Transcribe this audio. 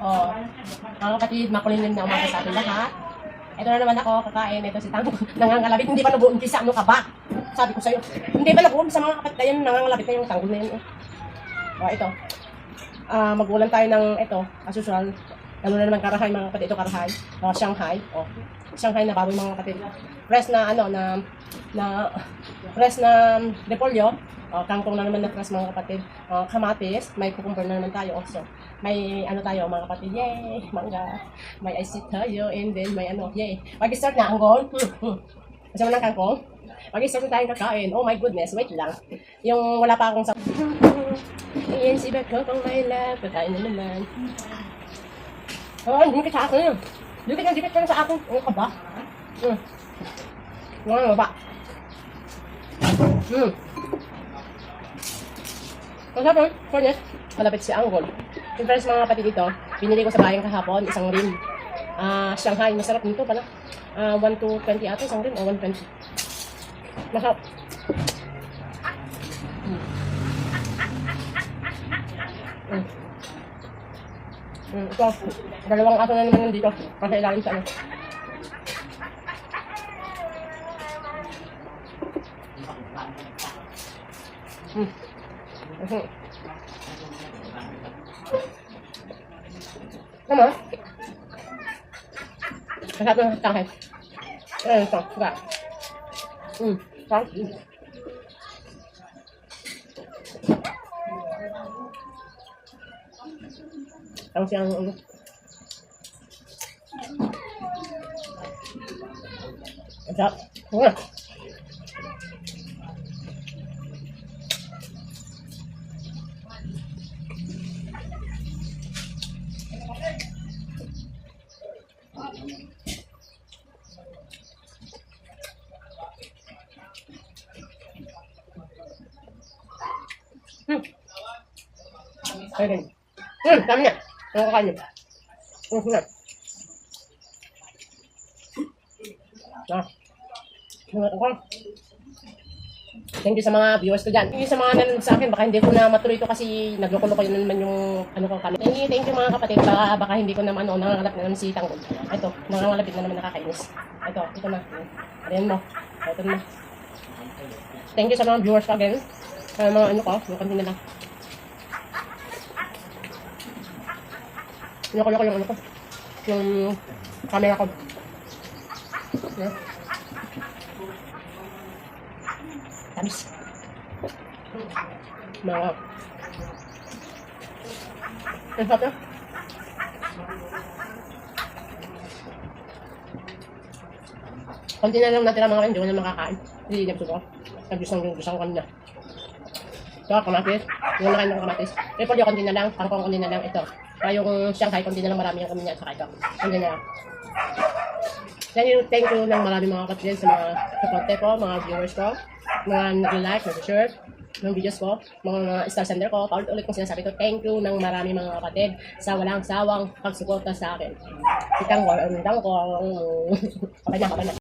Oh, mga kapatid, makulinim na umaga sa ating lahat. Ito na naman ako, kakain. Ito si Tango, nangangalabit. Hindi pa nag-uumpisa, ano ka ba? Sabi ko sa'yo, hindi ba nag-uumpisa mga kapatid? Ayun, nangangalabit na yung tanggol na yun. Oh, oh ito. Ah, magulan tayo ng ito, as usual. Ano na naman karahay mga kapatid, ito karahay. Oh, Shanghai. Oh, Shanghai na baboy mga kapatid. Press na ano na na press na repolyo. Oh, kangkong na naman na press mga kapatid. Oh, kamatis, may cucumber na naman tayo also. May ano tayo mga kapatid, yay, mangga. May ice tayo and then may ano, yay. Mag-start na ang goal. Kasi mo ng kangkong. Mag-start na tayong kakain. Oh my goodness, wait lang. Yung wala pa akong sa... Iyan si Beko kung may love. Kakain na naman. Hindi ka sa akin. Dikit na dikit ka na sa akin. Ano ka ba? Hmm. Ano ba? Hmm. Ang sabi, fairness, malapit si Anggol. Yung friends mga kapatid dito, binili ko sa bayan kahapon, isang rim. Ah, Shanghai, masarap nito pala. Ah, 1 to 20 ata, isang rim, o 120. Masarap. Hmm. Hmm. Hmm, ito, dalawang aso na naman nandito. Kasi ilalim sa ano. Hmm. Mhm. Tama? Masarap ng tangkay. Eh, ito, suka. Hmm, sarap. Hmm. Ang siyang ano. Ang sarap. Nga. Hmm. Ayun. Hmm, dami na. Ang kakain niyo. Hmm, na. Ah. Ano ko? Thank you sa mga viewers ko dyan. Thank you sa mga nanonood sa akin. Baka hindi ko na matuloy ito kasi nagloko ko yun naman yung ano ko kami. Thank you, thank you mga kapatid. Baka, baka hindi ko naman ano, nangangalap na naman si Tanggol. Ito, nangangalapit na naman nakakainis. Ito, ito na. Ayan mo. Ito na. Thank you sa mga viewers ko again. Sa mga ano ko, yung kanina na lang. Loko-loko yung ano ko. Yung camera ko. Yeah. Tamis. Mga. Ang sarap na. Konti na lang natira mga kain, hindi ko na makakain. Hindi gusto ko. Nag-gusang yung gusang kanina. Ito, kamatis. Hindi ko na kain ng kamatis. Repol yung konti na lang, kangkong konti na lang. Ito. Kaya yung Shanghai, konti na lang marami yung kami at saka ito. Na lang. Thank you, thank you ng marami mga kapatid sa mga supporte ko, mga viewers ko, mga nag-like, nag-share ng videos ko, mga, star sender ko, paulit ulit kong sinasabi ko, thank you ng marami mga kapatid sa walang sawang pagsuporta sa akin. Itang ko, ang ko, okay na.